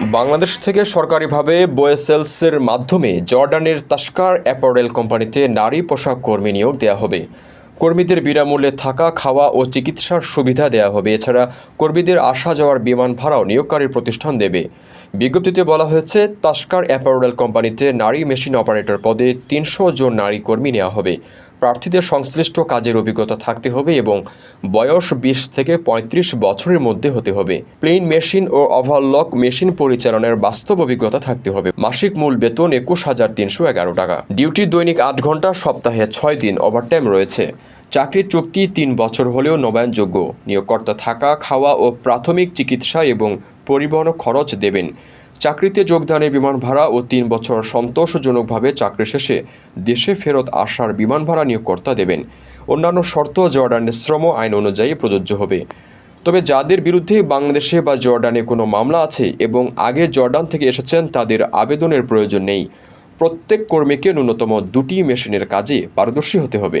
বাংলাদেশ থেকে সরকারিভাবে বোয়েসেলসের মাধ্যমে জর্ডানের তাস্কার অ্যাপারেল কোম্পানিতে নারী পোশাক কর্মী নিয়োগ দেওয়া হবে। কর্মীদের বিনামূল্যে থাকা, খাওয়া ও চিকিৎসার সুবিধা দেওয়া হবে। এছাড়া কর্মীদের আসা যাওয়ার বিমান ভাড়াও নিয়োগকারী প্রতিষ্ঠান দেবে। বিজ্ঞপ্তিতে বলা হয়েছে, তাস্কার অ্যাপারেল কোম্পানিতে নারী মেশিন অপারেটর পদে তিনশো জন নারী কর্মী নেওয়া হবে। প্রার্থীদের সংশ্লিষ্ট কাজের অভিজ্ঞতা থাকতে হবে এবং বয়স বিশ থেকে পঁয়ত্রিশ বছরের মধ্যে হতে হবে। প্লেন মেশিন ও ওভারলক মেশিন পরিচালনার বাস্তব অভিজ্ঞতা থাকতে হবে। মাসিক মূল বেতন একুশ হাজার তিনশো এগারো টাকা। ডিউটি দৈনিক আট ঘণ্টা, সপ্তাহে ছয় দিন ওভারটাইম রয়েছে। চাকরির চুক্তি তিন বছর হলেও নবায়নযোগ্য। নিয়োগকর্তা থাকা, খাওয়া ও প্রাথমিক চিকিৎসা এবং পরিবহন খরচ দেবেন। চাকরিতে যোগদানে বিমান ভাড়া ও তিন বছর সন্তোষজনকভাবে চাকরি শেষে দেশে ফেরত আসার বিমান ভাড়া নিয়োগকর্তা দেবেন। অন্যান্য শর্ত জর্ডানের শ্রম আইন অনুযায়ী প্রযোজ্য হবে। তবে যাদের বিরুদ্ধে বাংলাদেশে বা জর্ডানে কোনো মামলা আছে এবং আগে জর্ডান থেকে এসেছেন, তাদের আবেদনের প্রয়োজন নেই। প্রত্যেক কর্মীকে ন্যূনতম দুটি মেশিনের কাজে পারদর্শী হতে হবে।